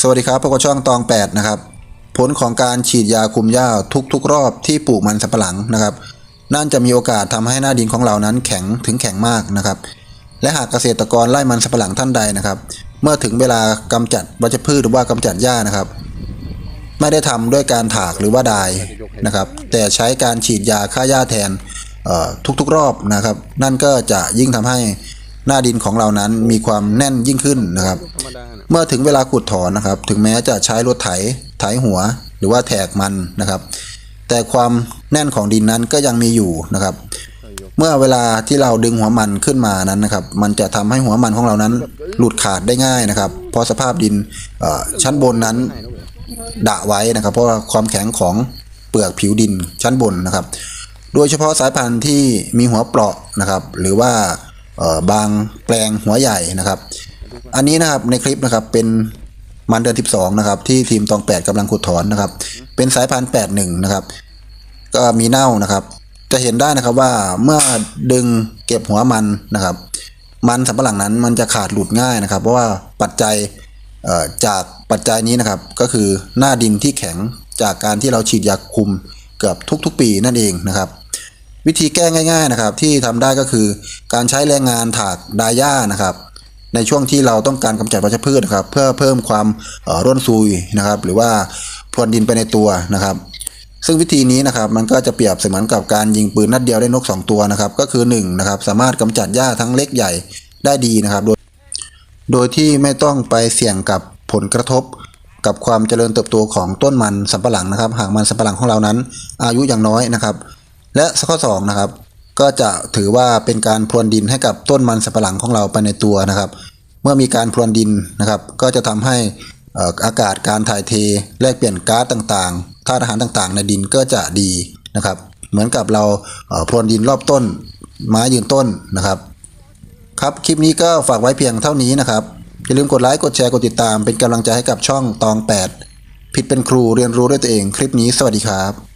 สวัสดีครับพบกับช่องตอง 8 นะครับ ผลของการฉีดยาคุมหญ้าทุกๆ รอบที่ปลูกมันสำปะหลังนะครับ นั่นจะมีโอกาสทำให้หน้าดินของเรานั้นแข็งถึงแข็งมากนะครับ และหากเกษตรกรไล่มันสำปะหลังท่านใดนะครับ เมื่อถึงเวลากำจัดวัชพืชหรือว่ากำจัดหญ้านะครับ ไม่ได้ทำด้วยการถากหรือว่าดายนะครับ แต่ใช้การฉีดยาฆ่าหญ้าแทนทุกๆ รอบนะครับ นั่นก็จะยิ่งทำให้ หน้าดินของเรานั้นมีความแน่นยิ่งขึ้นนะครับ เมื่อถึงเวลาขุดถอนนะครับ ถึงแม้จะใช้รถไถไถหัวหรือว่าแถกมันนะครับ แต่ความแน่นของดินนั้นก็ยังมีอยู่นะครับ เมื่อเวลาที่เราดึงหัวมันขึ้นมานั้นนะครับ มันจะทำให้หัวมันของเรานั้นหลุดขาดได้ง่ายนะครับ เพราะสภาพดินชั้นบนนั้นดะไว้นะครับ เพราะความแข็งของเปลือกผิวดินชั้นบนนะครับ โดยเฉพาะสายพันธุ์ที่มีหัวเปราะนะครับ หรือว่า บางแปลงหัวใหญ่นะครับ อันนี้นะครับในคลิปนะครับเป็นมันเดือน 12 นะครับ ที่ทีมตองแปดกำลังขุดถอนนะครับ เป็นสายพันธุ์81 นะครับ ก็มีเน่านะครับ จะเห็นได้นะครับว่าเมื่อดึงเก็บหัวมันนะครับ มันสำปะหลังนั้นมันจะขาดหลุดง่ายนะครับ เพราะว่าปัจจัยจากปัจจัยนี้นะครับ ก็คือหน้าดินที่แข็งจากการที่เราฉีดยาคุมเกือบทุก ๆ ปีนั่นเองนะครับ วิธีแก้ง่ายๆนะครับที่ทำได้ก็คือการใช้แรงงานถากดาย่านะครับในช่วงที่เราต้องการกำจัดวัชพืชนะครับเพื่อเพิ่มความร่วนซุยนะครับ หรือว่าพรวนดินไปในตัวนะครับ ซึ่งวิธีนี้นะครับมันก็จะเปรียบเสมือนกับการยิงปืนนัดเดียวได้นก 2 ตัวนะครับ ก็คือ1นะครับสามารถกำจัดหญ้าทั้งเล็กใหญ่ได้ดีนะครับ โดยโดยที่ไม่ต้องไปเสี่ยงกับผลกระทบกับความเจริญเติบโตของต้นมันสำปะหลังนะครับ หากมันสำปะหลังของเรานั้น อายุอย่างน้อยนะครับ และข้อสองนะครับก็จะถือว่าเป็นการพรวนดินให้กับต้นมันสำปะหลังของเราไปในตัวนะครับ เมื่อมีการพรวนดินนะครับ ก็จะทำให้อากาศการถ่ายเทแลกเปลี่ยนก๊าซต่างๆธาตุอาหารต่างๆ ในดินก็จะดีนะครับ เหมือนกับเราเอ่อพรวนดินรอบต้นไม้ยืนต้นนะครับ ครับคลิปนี้ก็ฝากไว้เพียงเท่านี้นะครับอย่าลืมกดไลค์กดแชร์กดติดตามเป็นกำลังใจให้กับช่องตอง 8 ผิดเป็นครูเรียนรู้ด้วยตัวเองคลิปนี้สวัสดีครับ